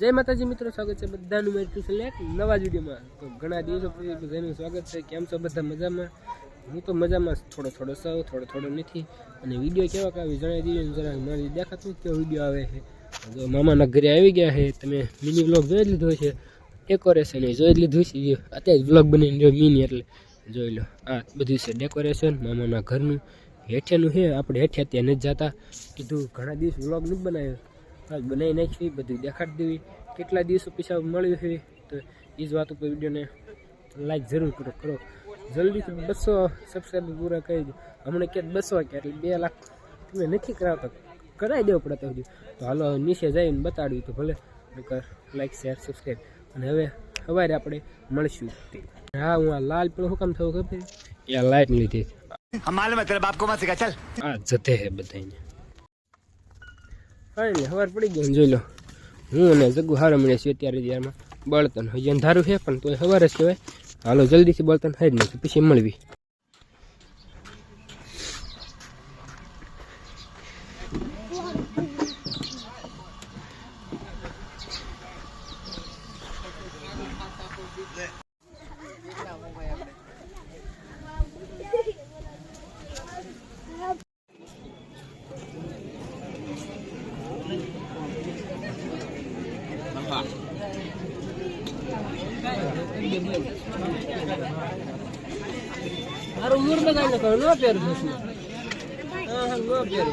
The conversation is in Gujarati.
જય માતાજી મિત્રો, સ્વાગત છે બધાનું ટ્યુશન એક નવા જ વિડીયોમાં. તો ઘણા દિવસો પછી બધાનું સ્વાગત છે, કેમ છો બધા મજામાં? હું તો મજામાં, થોડો થોડો સૌ થોડો થોડો નથી. અને વીડિયો કેવા આવી જણાવી દીધો જરા મારી દેખાતું કેવો વીડિયો આવે છે. જો મામાના ઘરે આવી ગયા છે, તમે મિની બ્લોગ જોઈ લીધો છે. ડેકોરેશન એ જોઈ લીધું છે અત્યારે બ્લોગ બનીને જો મિની એટલે જોઈ લો. આ બધું છે ડેકોરેશન મામાના ઘરનું હેઠેનું છે, આપણે હેઠે ત્યાં નથી જતા. કીધું ઘણા દિવસ બ્લોગ નથી બનાવ્યો. આજ બનાવી નાખી બધું દેખાડી દેવી. કેટલા દિવસો પૈસા મળ્યું છે તો એ જ વાત ઉપર વિડીયોને લાઈક જરૂર કરો કરો. જલ્દીથી બસો સબસ્ક્રાઈબર પૂરા કરી દો. હમણાં ક્યાંક બસો કે એટલે બે લાખ તમે નથી કરાવતા. કરાવી દેવો પડે તો હજુ. તો હાલો નીચે જઈને બતાડ્યું તો ભલે. લાઈક શેર સબસ્ક્રાઈબ અને હવે સવારે આપણે મળશું. હા હું આ લાલ પણ હું કામ થયું ખબર એ લાઈટ લીધી. હમારે મેં તેરા બાપ કો મત આ જતે હે બધાને ફાઇનલી સવાર પડી ગઈ. જોઈ લો. હું અને જગ્ગુ હારો મળે છે અત્યારે ત્યારમાં બળતન હજી અંધારું છે, પણ તોય સવાર જ કહેવાય. હાલો, જલ્દીથી બળતન ખાઈ જ નાખી પછી મળવી. મારું મૂળ બગાડ ન કરો નો પહેર થશે હા હા નો પહેર.